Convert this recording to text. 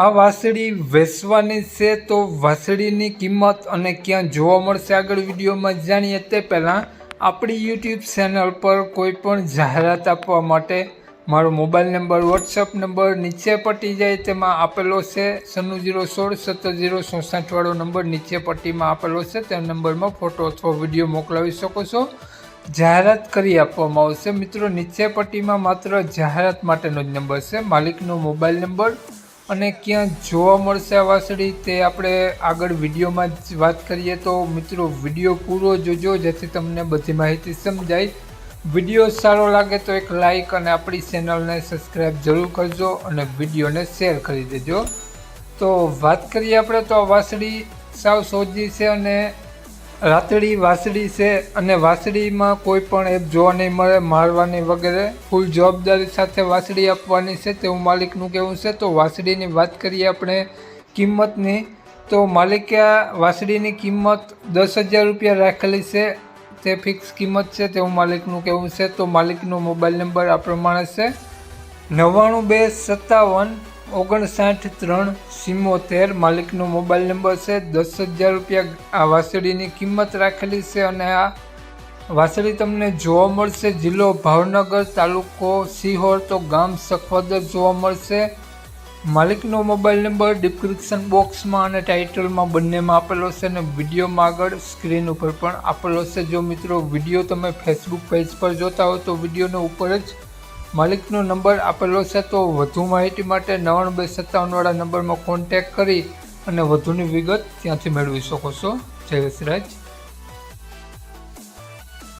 આ વાસળી વેચવાની છે તો વાસળીની કિંમત અને ક્યાં જોવા મળશે આગળ વિડીયોમાં જાણીએ તે પહેલાં આપણી યુટ્યુબ ચેનલ પર કોઈ પણ જાહેરાત આપવા માટે મારો મોબાઈલ નંબર, વોટ્સઅપ નંબર નીચે પટી જાય તેમાં આપેલો છે. સન્નું જીરો સોળ સત્તર જીરો ચોસાઠવાળો નંબર નીચે પટ્ટીમાં આપેલો છે. તે નંબરમાં ફોટો અથવા વીડિયો મોકલાવી શકો છો. જાહેરાત કરી આપવામાં આવશે. મિત્રો, નીચે પટ્ટીમાં માત્ર જાહેરાત માટેનો જ નંબર છે. માલિકનો મોબાઈલ નંબર અને ક્યાં જોવા મળશે આ વાસળી તે આપણે આગળ વિડીયોમાં જ વાત કરીએ. તો મિત્રો, વીડિયો પૂરો જોજો, જેથી તમને બધી માહિતી સમજાય. વીડિયો સારો લાગે તો એક લાઈક અને આપણી ચેનલને સબસ્ક્રાઈબ જરૂર કરજો અને વિડીયોને શેર કરી દેજો. તો વાત કરીએ આપણે તો આ વાસળી સાવ સોજી છે અને રાતડી વાસડી છે અને વાસડીમાં કોઈ પણ એપ જોવા નહીં મળે, મારવાની વગેરે ફૂલ જવાબદારી સાથે વાસડી આપવાની છે. તેવું માલિકનું કહેવું છે. તો વાસડીની વાત કરીએ આપણે કિંમતની. તો માલિકે આ વાસળીની કિંમત દસ હજાર રૂપિયા રાખેલી છે. તે ફિક્સ કિંમત છે. તેવું માલિકનું કહેવું છે. તો માલિકનો મોબાઈલ નંબર આ પ્રમાણે છે. નવ્વાણું બે સત્તાવન ઓગણસાઠ ત્રણ સિમોતેર માલિકનો મોબાઈલ નંબર છે. દસ હજાર રૂપિયા આ વાસળીની કિંમત રાખેલી છે અને આ વાસળી તમને જોવા મળશે. જિલ્લો ભાવનગર તાલુકો સિહોર તો ગામ સખવદર જોવા મળશે. માલિકનો મોબાઈલ નંબર ડિસ્ક્રિપ્શન બોક્સમાં અને ટાઇટલમાં બંનેમાં આપેલો છે અને વિડીયોમાં આગળ સ્ક્રીન ઉપર પણ આપેલો છે. જો મિત્રો વીડિયો તમે ફેસબુક પેજ પર જોતા હો તો વિડીયોને ઉપર જ માલિકનો નંબર આપેલો છે તો વધુ માહિતી માટે નવાણું સત્તાવનવાળા નંબરમાં કોન્ટેક કરી અને વધુની વિગત ત્યાંથી મેળવી શકો છો. જય વસરાજ